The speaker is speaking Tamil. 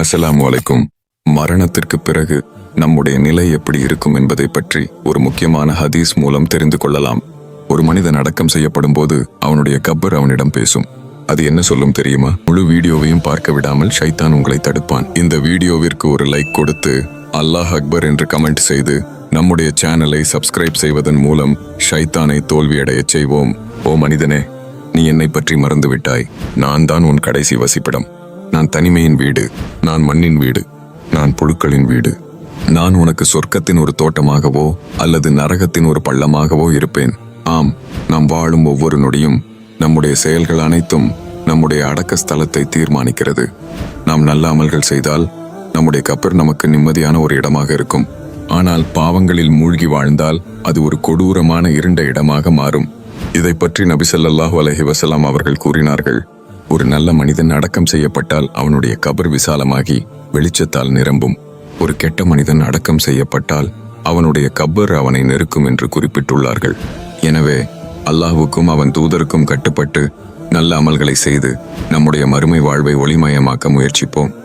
அஸ்ஸலாமு அலைக்கும். மரணத்திற்கு பிறகு நம்முடைய நிலை எப்படி இருக்கும் என்பதை பற்றி ஒரு முக்கியமான ஹதீஸ் மூலம் தெரிந்து கொள்ளலாம். ஒரு மனிதன் அடக்கம் செய்யப்படும் போது அவனுடைய கப்பர் அவனிடம் பேசும். அது என்ன சொல்லும் தெரியுமா? முழு வீடியோவையும் பார்க்க விடாமல் ஷைத்தான் உங்களை தடுப்பான். இந்த வீடியோவிற்கு ஒரு லைக் கொடுத்து அல்லாஹ் அக்பர் என்று கமெண்ட் செய்து நம்முடைய சேனலை சப்ஸ்கிரைப் செய்வதன் மூலம் ஷைத்தானை தோல்வியடையச் செய்வோம். ஓ மனிதனே நீ என்னை பற்றி மறந்துவிட்டாய். நான் தான் உன் கடைசி வசிப்பிடம். நான் தனிமையின் வீடு நான் மண்ணின் வீடு நான் புழுக்களின் வீடு. நான் உனக்கு சொர்க்கத்தின் ஒரு தோட்டமாகவோ அல்லது நரகத்தின் ஒரு பள்ளமாகவோ இருப்பேன். ஆம் நாம் வாழும் ஒவ்வொரு நொடியும் நம்முடைய செயல்கள் அனைத்தும் நம்முடைய அடக்க ஸ்தலத்தை தீர்மானிக்கிறது. நாம் நல்ல அமல்கள் செய்தால் நம்முடைய கப்பர் நமக்கு நிம்மதியான ஒரு இடமாக இருக்கும். ஆனால் பாவங்களில் மூழ்கி வாழ்ந்தால் அது ஒரு கொடூரமான இருண்ட இடமாக மாறும். இதை பற்றி நபிசல்லாஹு அலஹி வசலாம் அவர்கள் கூறினார்கள். ஒரு நல்ல மனிதன் அடக்கம் செய்யப்பட்டால் அவனுடைய கபர் விசாலமாகி வெளிச்சத்தால் நிரம்பும். ஒரு கெட்ட மனிதன் அடக்கம் செய்யப்பட்டால் அவனுடைய கபர் அவனை நெருக்கும் என்று குறிப்பிட்டுள்ளார்கள். எனவே அல்லாஹுக்கும் அவன் தூதருக்கும் கட்டுப்பட்டு நல்ல அமல்களை செய்து நம்முடைய மறுமை வாழ்வை ஒளிமயமாக்க முயற்சிப்போம்.